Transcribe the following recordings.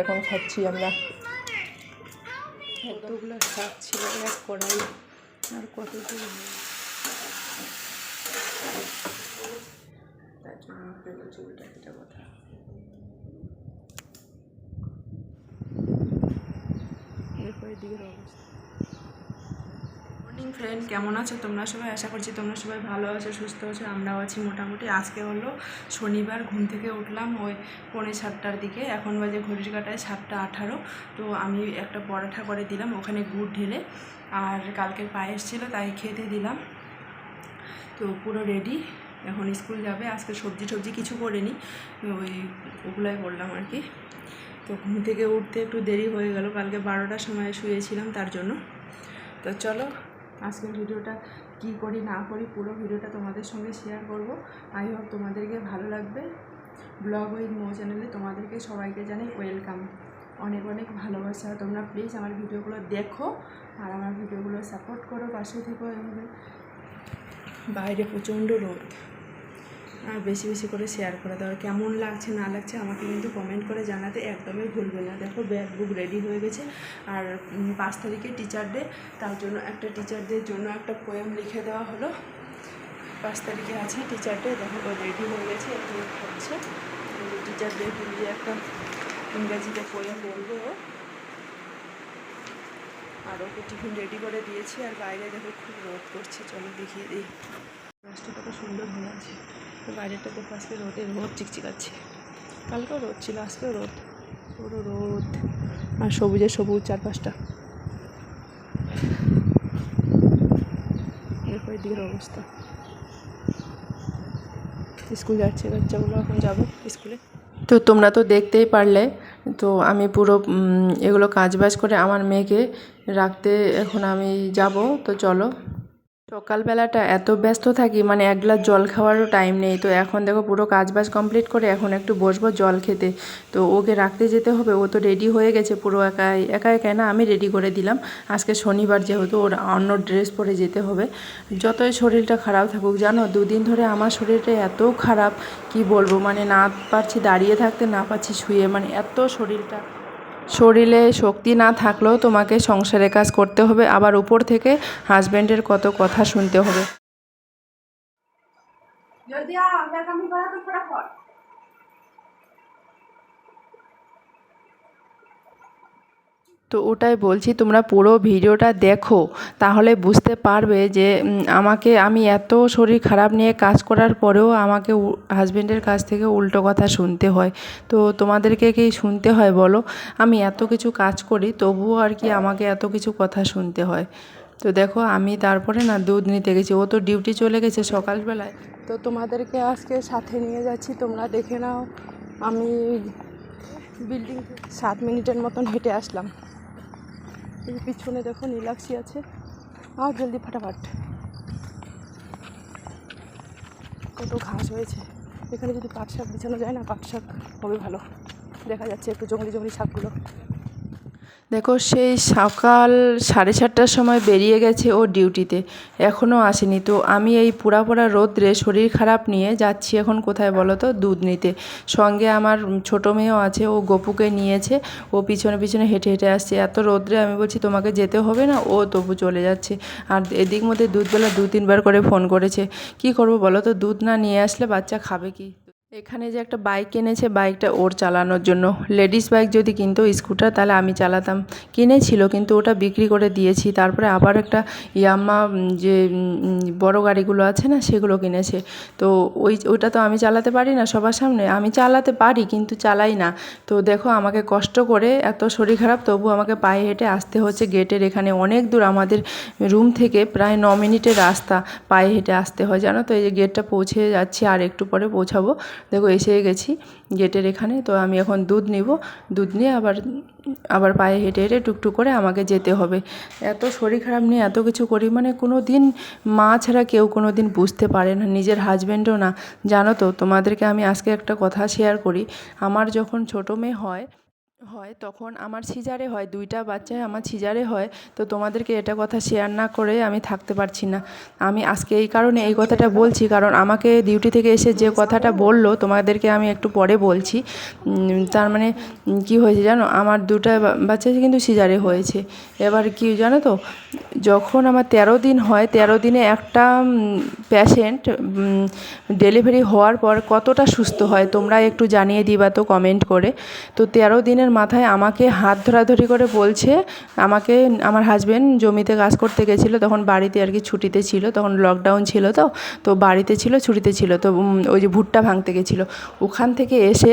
এখন খাচ্ছি আমরা। কতগুলো শাক ছিল এক কড়াই, আর কতগুলো তার জন্য কথা। এরপরে দিকের অবস্থা। মর্নিং ফ্রেন্ড কেমন আছো? তোমরা সবাই? আশা করছি তোমরা সবাই ভালো আছো, সুস্থ আছো, আমরাও আছি মোটামুটি। আজকে হলো শনিবার, ঘুম থেকে উঠলাম ওই পৌনে সাতটার দিকে। এখন বাজে ঘড়ির কাটায় সাতটা আঠারো। তো আমি একটা পরাঠা করে দিলাম, ওখানে গুড় ঢেলে। আর কালকের পায়েস ছিল, তাই খেতে দিলাম। তো পুরো রেডি এখন স্কুল যাবে। আজকে সবজি টবজি কিছু করিনি, ওই ওগুলাই করলাম আর কি। তো ঘুম থেকে উঠতে একটু দেরি হয়ে গেল। কালকে বারোটার সময় শুয়েছিলাম তার জন্য। তো চলো আজকের ভিডিওটা কি করি, না করি, পুরো ভিডিওটা তোমাদের সঙ্গে শেয়ার করব। আই হোপ তোমাদেরকে ভালো লাগবে। ব্লগ উইথ মো চ্যানেলে তোমাদেরকে সবাইকে জানাই ওয়েলকাম অনেক অনেক ভালোবাসা। তোমরা প্লিজ আমার ভিডিওগুলো দেখো আর আমার ভিডিওগুলো সাপোর্ট করো, পাশে থেকো এভাবে। বাইরে প্রচণ্ড রোদ। আর বেশি বেশি করে শেয়ার করে দাও। কেমন লাগছে, না লাগছে আমাকে কিন্তু কমেন্ট করে জানাতে একদমই ভুলবে না। দেখো ব্যাগ বুক রেডি হয়ে গেছে। আর পাঁচ তারিখে টিচার ডে তার জন্য একটা টিচারদের জন্য একটা পোয়েম লিখে দেওয়া হলো। পাঁচ তারিখে আছে টিচার ডে দেখো, ও রেডি হয়ে গেছে একটু হচ্ছে টিচার ডে নিয়ে একটা ইংরাজিতে পোয়েম বলবে ও। আর ওকে টিফিন রেডি করে দিয়েছি। আর বাইরে দেখো, খুব রোদ করছে, চলো দেখিয়ে দিই। গাছটা কত সুন্দর হয়ে আছে। বাইরেটা দেখো আজকে রোদে রোদ চিকচিকাচ্ছে। কালকেও রোদ ছিল, আজকেও রোদ। পুরো রোদ। আর সবুজে সবুজ চারপাশটা। এরপরে দিকের অবস্থা। স্কুল যাচ্ছে বাচ্চাগুলো এখন যাব স্কুলে। তো তোমরা তো দেখতেই পারলে, তো আমি পুরো এগুলো কাজবাজ করে আমার মেয়েকে রাখতে এখন আমি যাব, তো চলো। সকালবেলাটা এত ব্যস্ত থাকি মানে এক গ্লাস জল খাওয়ারও টাইম নেই। তো এখন দেখো পুরো কাজ বাজ কমপ্লিট করে এখন একটু বসবো জল খেতে। তো ওকে রাখতে যেতে হবে, ও তো রেডি হয়ে গেছে পুরো একাই, একা একাই না, আমি রেডি করে দিলাম। আজকে শনিবার যেহেতু ওর অন্য ড্রেস পরে যেতে হবে। যতই শরীরটা খারাপ থাকুক, জানো, দুদিন ধরে আমার শরীরটা এত খারাপ, কি বলব মানে না পারছি দাঁড়িয়ে থাকতে, না পারছি শুয়ে মানে এত শরীরটা শরীরে শক্তি না থাকলেও তোমাকে সংসারে কাজ করতে হবে, আবার উপর থেকে হাজব্যান্ডের কত কথা শুনতে হবে। তো ওটাই বলছি, তোমরা পুরো ভিডিওটা দেখো, তাহলে বুঝতে পারবে যে আমাকে, আমি এত শরীর খারাপ নিয়ে কাজ করার পরেও আমাকে হাজব্যান্ডের কাছ থেকে উল্টো কথা শুনতে হয়। তো তোমাদেরকে কি শুনতে হয় বলো? আমি এত কিছু কাজ করি, তবুও আর কি আমাকে এত কিছু কথা শুনতে হয়। তো দেখো, আমি তারপরে না দুধ নিতে গেছি, ও তো ডিউটি চলে গেছে সকালবেলায়। তো তোমাদেরকে আজকে সাথে নিয়ে যাচ্ছি, তোমরা দেখে নাও। আমি বিল্ডিং সাত মিনিটের মতন হেঁটে আসলাম। এই পিছনে দেখো, নীলাক্ষি আছে। আর জলদি ফাটাফাট। কত ঘাস হয়েছে। এখানে যদি পাট শাক বিছানো যায় না, পাট শাক হবে ভালো। দেখা যাচ্ছে একটু জঙ্গলি জঙ্গলি শাকগুলো। দেখো, সেই সকাল সাড়ে সাতটার সময় বেরিয়ে গেছে ও ডিউটিতে। এখনও আসেনি। তো আমি এই পোড়া পোড়া রোদ্রে শরীর খারাপ নিয়ে যাচ্ছি এখন কোথায় বলো তো? দুধ নিতে। সঙ্গে আমার ছোটো মেয়েও আছে, ও গপুকে নিয়েছে। ও পিছনে পিছনে হেঁটে হেঁটে আসছে। এত রোদ্রে আমি বলছি, তোমাকে যেতে হবে না? ও তবু চলে যাচ্ছে। আর এদিক মধ্যে দুধবেলা দু তিনবার করে ফোন করেছে। কি করব বলো তো? দুধ না নিয়ে আসলে বাচ্চা খাবে কি? এখানে যে একটা বাইক কিনেছে বাইকটা ওর চালানোর জন্য। লেডিস বাইক যদি কিনতো, স্কুটার, তাহলে আমি চালাতাম। কিনেছিল, কিন্তু ওটা বিক্রি করে দিয়েছি। তারপরে আবার একটা ইয়াম্মা যে বড় গাড়িগুলো আছে না, সেগুলো কিনেছে। তো ওই, ওইটা তো আমি চালাতে পারি না সবার সামনে। আমি চালাতে পারি, কিন্তু চালাই না। তো দেখো, আমাকে কষ্ট করে এত শরীর খারাপ, তবু আমাকে পায়ে হেঁটে আসতে হচ্ছে। গেটের এখানে অনেক দূর, আমাদের রুম থেকে প্রায় ন মিনিটের রাস্তা পায়ে হেঁটে আসতে হয়। জানো তো, এই যে গেটটা পৌঁছে যাচ্ছি, আর একটু পরে পৌঁছাবো। দেখো এসে গেছি গেটের এখানে, তো আমি এখন দুধ নিব। দুধ নিয়ে আবার আবার পায়ে হেঁটে হেঁটে টুকটুক করে আমাকে যেতে হবে। এত শরীর খারাপ নিয়ে এত কিছু করি মানে কোনো দিন মা ছাড়া কেউ কোনো দিন বুঝতে পারে না, নিজের হাজব্যান্ডও না। জানো তো, তোমাদেরকে আমি আজকে একটা কথা শেয়ার করি। আমার যখন ছোটো মেয়ে হয় হয়, তখন আমার সিজারে হয়, দুইটা বাচ্চাই আমার সিজারে হয়, তো তোমাদেরকে এটা কথা শেয়ার না করে আমি থাকতে পারছি না। আমি আজকে এই কারণে এই কথাটা বলছি, কারণ আমাকে ডিউটি থেকে এসে যে কথাটা বলল, তোমাদেরকে আমি একটু পরে বলছি। তার মানে কি হয়েছে জানো? আমার দুটা বাচ্চা কিন্তু সিজারে হয়েছে। এবার কি জানো তো, যখন আমার তেরো দিন হয়, তেরো দিনে একটা প্যাশেন্ট ডেলিভারি হওয়ার পর কতটা সুস্থ হয়, তোমরা একটু জানিয়ে দিবা তো কমেন্ট করে। তো তেরো দিনের মাথায় আমাকে হাত ধরাধরি করে বলছে, আমাকে, আমার হাজবেন্ড জমিতে কাজ করতে গেছিল, তখন বাড়িতে আর কি ছুটিতে ছিল, তখন লকডাউন ছিল তো তো বাড়িতে ছিল, ছুটিতে ছিল, তো ওই যে ভুট্টা ভাঙতে গেছিল। ওখান থেকে এসে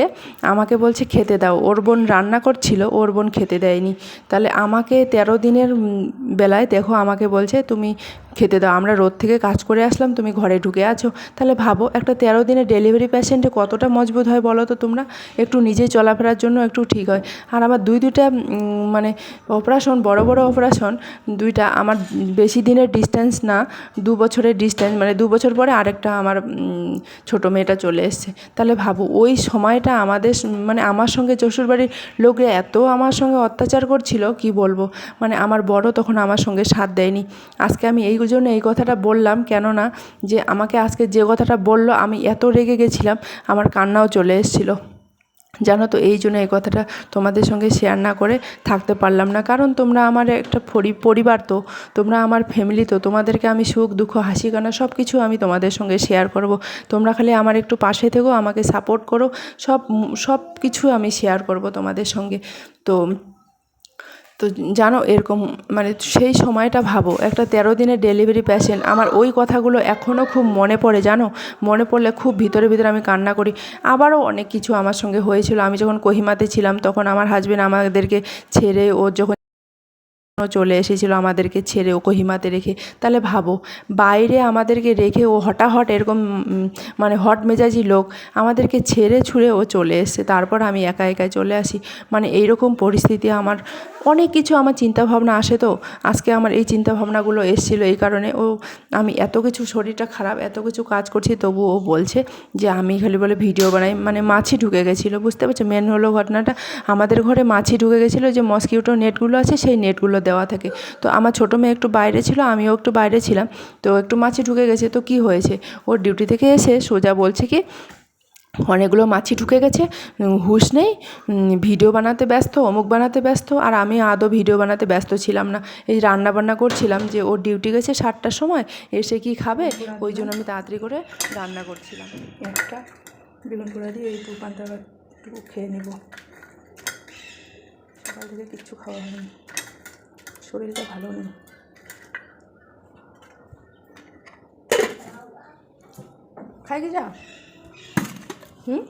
আমাকে বলছে, খেতে দাও। ওর বোন রান্না করছিল, ওর বোন খেতে দেয়নি। তাহলে আমাকে তেরো দিনের বেলায় দেখো আমাকে বলছে, তুমি খেতে দাও। আমরা রোদ থেকে কাজ করে আসলাম, তুমি ঘরে ঢুকে আছো। তাহলে ভাবো, একটা তেরো দিনের ডেলিভারি পেশেন্টে কতটা মজবুত হয় বলো তো তোমরা? একটু নিজে চলাফেরার জন্য একটু ঠিক হয়। আর আমার দুই দুইটা মানে অপারেশন বড় বড় অপারেশন দুইটা আমার বেশি দিনের ডিস্টেন্স না, দু বছরের ডিস্টেন্স মানে দু বছর পরে আরেকটা আমার ছোটো মেয়েটা চলে এসছে। তাহলে ভাবো, ওই সময়টা আমাদের মানে আমার সঙ্গে শ্বশুরবাড়ির লোকরা এত আমার সঙ্গে অত্যাচার করছিল, কি বলব? মানে আমার বড় তখন আমার সঙ্গে সাথ দেয়নি। আজকে আমি এই জন্য এই কথাটা বললাম, কেননা যে আমাকে আজকে যে কথাটা বলল, আমি এত রেগে গেছিলাম, আমার কান্নাও চলে এসেছিল। জানো তো, এই জন্য এই কথাটা তোমাদের সঙ্গে শেয়ার না করে থাকতে পারলাম না। কারণ তোমরা আমার একটা পরি- পরিবার তো, তোমরা আমার ফ্যামিলি তো, তোমাদেরকে আমি সুখ, দুঃখ, হাসি, কান্না সব কিছু আমি তোমাদের সঙ্গে শেয়ার করব। তোমরা খালি আমার একটু পাশে থেকো, আমাকে সাপোর্ট করো, সব সব কিছু আমি শেয়ার করব তোমাদের সঙ্গে। তো তো জানো এরকম মানে সেই সময়টা ভাবো, একটা তেরো দিনের ডেলিভারি পেশেন্ট আমার ওই কথাগুলো এখনও খুব মনে পড়ে, জানো? মনে পড়লে খুব ভিতরে ভিতরে আমি কান্না করি। আবারও অনেক কিছু আমার সঙ্গে হয়েছিল। আমি যখন কহিমাতে ছিলাম, তখন আমার হাজবেন্ড আমাদেরকে ছেড়ে ও যখন চলে এসেছিল আমাদেরকে ছেড়ে ও কোহিমাতে রেখে। তাহলে ভাবো, বাইরে আমাদেরকে রেখে ও হঠাৎ এরকম মানে হট মেজাজি লোক আমাদেরকে ছেড়ে ছুঁড়ে ও চলে এসছে। তারপর আমি একা একাই চলে আসি। মানে এইরকম পরিস্থিতি আমার, অনেক কিছু আমার চিন্তাভাবনা আসে তো। আজকে আমার এই চিন্তাভাবনাগুলো এসেছিল এই কারণে ও, আমি এত কিছু শরীরটা খারাপ, এত কিছু কাজ করছি তবু ও বলছে যে আমি খালি বলে ভিডিও বানাই। মানে মাছি ঢুকে গেছিল, বুঝতে পারছ? মেন হলো ঘটনাটা। আমাদের ঘরে মাছি ঢুকে গেছিল যে মসকিউটো নেটগুলো আছে, সেই নেটগুলো দেওয়া থাকে। তো আমার ছোটো মেয়ে একটু বাইরে ছিল, আমিও একটু বাইরে ছিলাম। তো একটু মাছি ঢুকে গেছে, তো কি হয়েছে? ওর ডিউটি থেকে এসে সোজা বলছে কি, অনেকগুলো মাছি ঢুকে গেছে হুশ নেই ভিডিও বানাতে ব্যস্ত, অমুক বানাতে ব্যস্ত, আর আমি আদৌ ভিডিও বানাতে ব্যস্ত ছিলাম না। এই রান্না বান্না করছিলাম যে ওর ডিউটি গেছে সাতটার সময় এসে কি খাবে? ওই জন্য আমি তাড়াতাড়ি করে রান্না করছিলাম। একটা বেগুন পোড়া দিয়ে এই পান্তা খেয়ে নেব। সকাল থেকে কিচ্ছু খাওয়া হয়নি। শরীরটা ভালো নেই। খাই কি যা? হুম?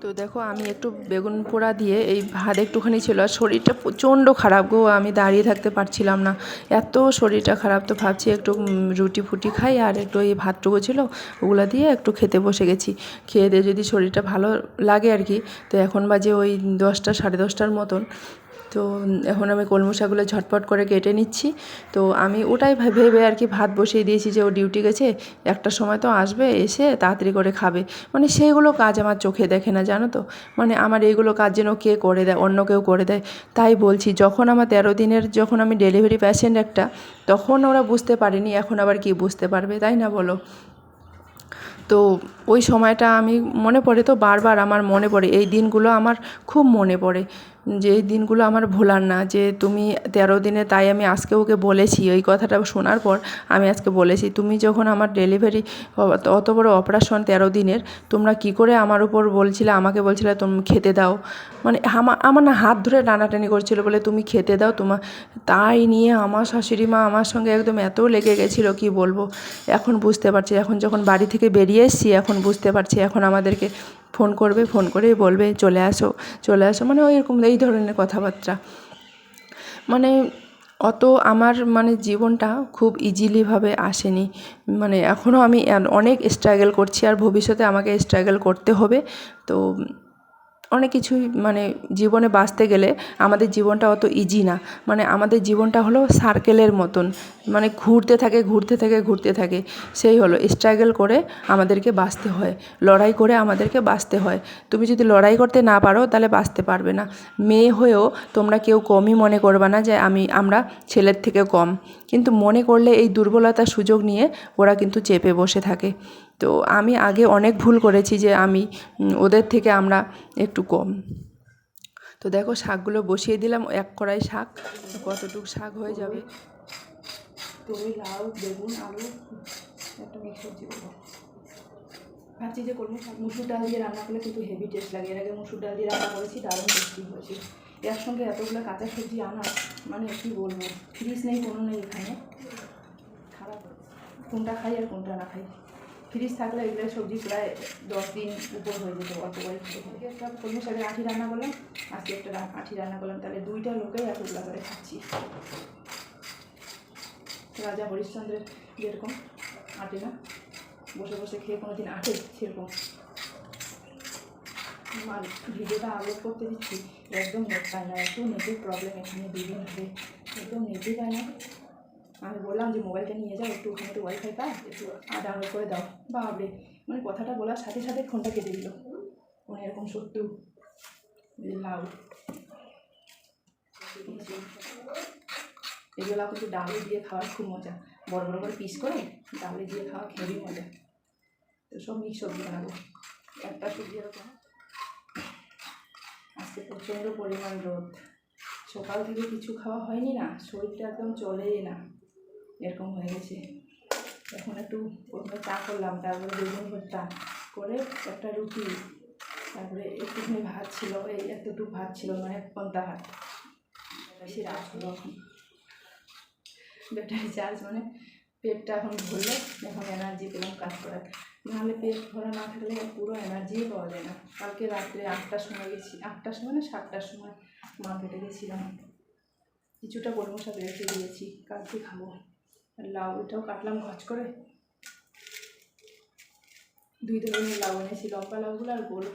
তো দেখো, আমি একটু বেগুন পোড়া দিয়ে এই ভাত একটুখানি ছিল, আর শরীরটা প্রচণ্ড খারাপ গো, আমি দাঁড়িয়ে থাকতে পারছিলাম না। এত শরীরটা খারাপ, তো ভাবছি একটু রুটি ফুটি খাই, আর একটু এই ভাতটুকু ছিল, ওগুলো দিয়ে একটু খেতে বসে গেছি। খেয়ে দিয়ে যদি শরীরটা ভালো লাগে আর কি, তো এখন বাজে ওই দশটা, সাড়ে দশটার মতন। তো এখন আমি কলমু শাকগুলো ঝটপট করে কেটে নিচ্ছি। তো আমি ওটাই ভেবে আর কি ভাত বসিয়ে দিয়েছি যে ও ডিউটি গেছে, একটা সময় তো আসবে, এসে তাড়াতাড়ি করে খাবে। মানে সেইগুলো কাজ আমার চোখে দেখে না, জানো তো? মানে আমার এইগুলো কাজ যেন কে করে দেয়, অন্য কেউ করে দেয়, তাই বলছি, যখন আমার তেরো দিনের, যখন আমি ডেলিভারি প্যাশেন্ট একটা, তখন ওরা বুঝতে পারেনি, এখন আবার কি বুঝতে পারবে, তাই না বলো? তো ওই সময়টা আমি, মনে পড়ে তো বারবার আমার মনে পড়ে, এই দিনগুলো আমার খুব মনে পড়ে। যে দিনগুলো আমার ভোলার না, যে তুমি তেরো দিনে তাই আমি আজকে ওকে বলেছি, ওই কথাটা শোনার পর আমি আজকে বলেছি, তুমি যখন আমার ডেলিভারি অত বড় অপারেশন তেরো দিনের, তোমরা কি করে আমার উপর বলছিলে, আমাকে বলছিলে তুমি খেতে দাও? মানে আমার আমার না হাত ধরে টানাটানি করছিল বলে, তুমি খেতে দাও তোমার তাই নিয়ে আমার শাশুড়ি মা আমার সঙ্গে একদম এত লেগে গেছিল, কি বলব? এখন বুঝতে পারছি, এখন যখন বাড়ি থেকে বেরিয়ে এসেছি, এখন বুঝতে পারছি, এখন আমাদেরকে ফোন করবে, ফোন করে বলবে, চলে আসো চলে আসো। মানে ওই রকম এই ধরনের কথাবার্তা। মানে অত আমার মানে জীবনটা খুব ইজিলিভাবে আসেনি। মানে এখনও আমি অনেক স্ট্রাগল করছি আর ভবিষ্যতে আমাকে স্ট্রাগল করতে হবে। তো অনেক কিছুই মানে জীবনে বাঁচতে গেলে আমাদের জীবনটা অত ইজি না। মানে আমাদের জীবনটা হলো সার্কেলের মতন। মানে ঘুরতে থাকে ঘুরতে থাকে ঘুরতে থাকে। সেই হলো স্ট্রাগল করে আমাদেরকে বাঁচতে হয়। লড়াই করে আমাদেরকে বাঁচতে হয়। তুমি যদি লড়াই করতে না পারো, তাহলে বাঁচতে পারবে না। মেয়ে হয়েও তোমরা কেউ কমই মনে করবে না যে আমি, আমরা ছেলের থেকে কম। কিন্তু মনে করলে এই দুর্বলতার সুযোগ নিয়ে ওরা কিন্তু চেপে বসে থাকে। তো আমি আগে অনেক ভুল করেছি যে আমি ওদের থেকে আমরা একটু কম। তো দেখো শাকগুলো বসিয়ে দিলাম, এক কড়াই শাক, কতটুকু শাক হয়ে যাবে? তুমি লাউ, বেগুন, আলু, একটা মিক্স সবজি করব ভাবছি যে শাক, মুসুর ডাল দিয়ে রান্না করলে কিন্তু হেভি টেস্ট লাগে। এর আগে মুসুর ডাল দিয়ে রান্না করেছি, দারুণ টেস্টি হয়েছে। একসঙ্গে এতগুলো কাঁচা সবজি আনা মানে কি বলব ফ্রিজ নেই, কোনো নেই এখানে। খারাপ। কোনটা খাই আর কোনটা না খাই। ফ্রিজ থাকলে এগুলো সবজি প্রায় দশ দিন উপর হয়ে যেত খেতে একটা কলমি শাকের আঠি রান্না করলাম, আজকে একটা আঠি রান্না করলাম, তাহলে দুইটা লোকেই এতগুলো করে খাচ্ছি। রাজা হরিশ্চন্দ্রের যেরকম আটে না, বসে বসে খেয়ে কোনো দিন আটে সেরকম। মানে ভিডিওটা আপলোড করতে দিচ্ছি, একদম নেট পায় না, এত নেটের প্রবলেম এখানে দুদিন ধরে, একদম নেটই পায় না। আমি বললাম যে মোবাইলটা নিয়ে যাও, একটু ওখানে তো ওয়াইফাই পায়, একটু ডাউনলোড করে দাও। বাবরে মানে কথাটা বলার সাথে সাথে ফোনটা কেটে দিল। ফোনে এরকম সত্যি। লাউ এগুলো কিন্তু ডালে দিয়ে খাওয়ার খুব মজা। বড় বড় করে পিস করে ডালে দিয়ে খাওয়া খেয়েই মজা। তো সব মিক্স সবজি বানাবো। একটা সবজি এরকম। আজকে প্রচণ্ড পরিমাণ রোদ। সকাল থেকে কিছু খাওয়া হয়নি না, শরীরটা একদম চলেই না। এরকম হয়ে গেছে। এখন একটু প্রথমে চা করলাম, তারপরে বেগুন ভর্তা করে একটা রুটি, তারপরে একটুখানি ভাত ছিল, এই এতটুকু ভাত ছিল মানে পন্তা ভাত। বেশি রাত হলো এখন। ব্যাটারি চার্জ মানে পেটটা এখন ভরলে, এখন এনার্জি পেলাম কাজ করার। নাহলে পেট ভরা না থাকলে পুরো এনার্জিই পাওয়া যায় না। কালকে রাত্রে আটটার সময় গেছি, আটটার সময় না, সাতটার সময় মার্কেটে গেছিলাম। কিছুটা গরম শাক রেখে দিয়েছি, কালকে খাব। লাউ এটাও কাটলাম ঘচ করে। দুই ধরনের লাউ এনেছি লম্বা লাউগুলো আর গোল।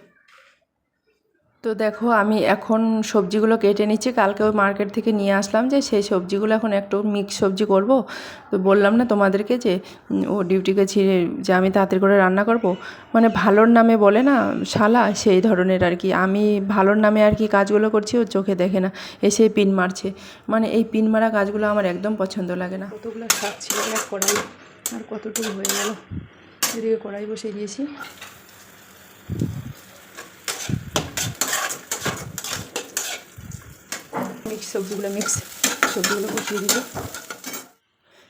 তো দেখো, আমি এখন সবজিগুলো কেটে নিচ্ছি। কালকে ওই মার্কেট থেকে নিয়ে আসলাম যে, সেই সবজিগুলো এখন একটু মিক্স সবজি করব। তো বললাম না তোমাদেরকে যে ও ডিউটিকে ছিঁড়ে যে, আমি তাড়াতাড়ি করে রান্না করব। মানে ভালোর নামে বলে না, শালা, সেই ধরনের আর কি। আমি ভালোর নামে আর কি কাজগুলো করছি, ও চোখে দেখে না। এসে পিন মারছে। মানে এই পিন মারা কাজগুলো আমার একদম পছন্দ লাগে না। কতগুলো শাক ছিল, এক কড়াই, আর কতটুকু হয়ে গেল? এদিকে কড়াই বসে দিয়েছি মিক্স সবজিগুলো মিক্স সবজিগুলো বসিয়ে দিল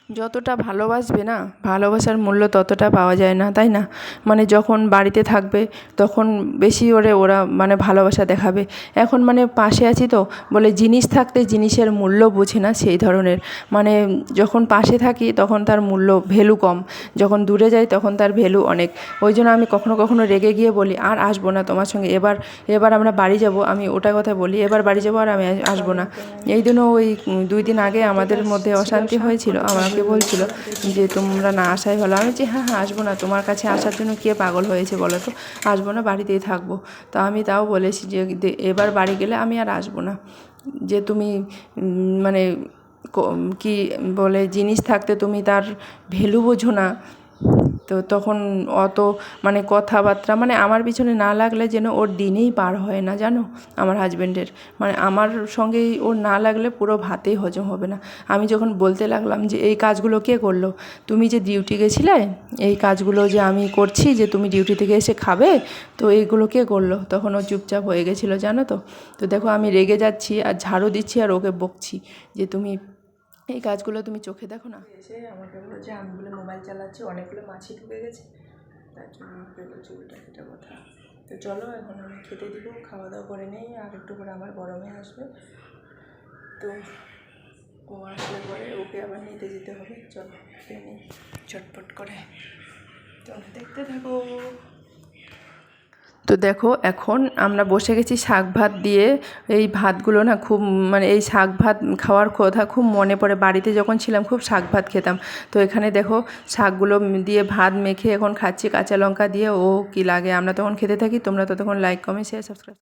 যতটা ভালোবাসবে না, ভালোবাসার মূল্য ততটা পাওয়া যায় না, তাই না? মানে যখন বাড়িতে থাকবে, তখন বেশি করে ওরা মানে ভালোবাসা দেখাবে। এখন মানে পাশে আছি তো, বলে জিনিস থাকতে জিনিসের মূল্য বোঝে না সেই ধরনের। মানে যখন পাশে থাকি, তখন তার মূল্য ভ্যালু কম। যখন দূরে যাই, তখন তার ভ্যালু অনেক। ওই জন্য আমি কখনো কখনো রেগে গিয়ে বলি, আর আসব না তোমার সঙ্গে। এবার এবার আমরা বাড়ি যাব। আমি ওটা কথা বলি, এবার বাড়ি যাব আর আমি আসব না। এই জন্য ওই দুই দিন আগে আমাদের মধ্যে অশান্তি হয়েছিল। আমাকে বলছিল যে, তোমরা না আসাই ভালো। আমি যে হ্যাঁ হ্যাঁ আসব না। তোমার কাছে আসার জন্য কে পাগল হয়েছে বলো তো? আসব না, বাড়িতেই থাকব। তা আমি তাও বলেছি যে এবার বাড়ি গেলে আমি আর আসব না। যে, তুমি মানে কি বলে, জিনিস থাকতে তুমি তার ভ্যালু বোঝো না। তো তখন অত মানে কথাবার্তা মানে আমার পিছনে না লাগলে যেন ওর দিনেই পার হয় না, জানো? আমার হাজব্যান্ডের মানে আমার সঙ্গেই ওর না লাগলে পুরো ভাতেই হজম হবে না। আমি যখন বলতে লাগলাম যে, এই কাজগুলো কে করল? তুমি যে ডিউটি গেছিলে, এই কাজগুলো যে আমি করছি, যে তুমি ডিউটি থেকে এসে খাবে, তো এইগুলো কে করল? তখন ও চুপচাপ হয়ে গেছিল, জানো তো? তো দেখো আমি রেগে যাচ্ছি আর ঝাড়ু দিচ্ছি আর ওকে বকছি যে, তুমি এই কাজগুলো তুমি চোখে দেখো না? এসে আমাকে বলল যে আমি বলে মোবাইল চালাচ্ছি, অনেকগুলো মাছি ঢুকে গেছে। তার জন্য বলছে উল্টা সেটা কথা। তো চলো, এখন আমি খেতে দিব খাওয়া দাওয়া করে নেই, আর একটু করে আমার গরমে আসবে। তো ও আসলে পরে ওকে আবার নিতে যেতে হবে। চলো নিই চটপট করে। চলো, দেখতে থাকো। তো দেখো, এখন আমরা বসে গেছি শাক ভাত দিয়ে। এই ভাতগুলো না খুব মানে এই শাক ভাত খাওয়ার কথা খুব মনে পড়ে। বাড়িতে যখন ছিলাম খুব শাক ভাত খেতাম। তো এখানে দেখো, শাকগুলো দিয়ে ভাত মেখে এখন খাচ্ছি কাঁচা লঙ্কা দিয়ে। ও কি লাগে, আমরা তখন খেতে থাকি। তোমরা তো তখন লাইক কমেন্ট শেয়ার সাবস্ক্রাইব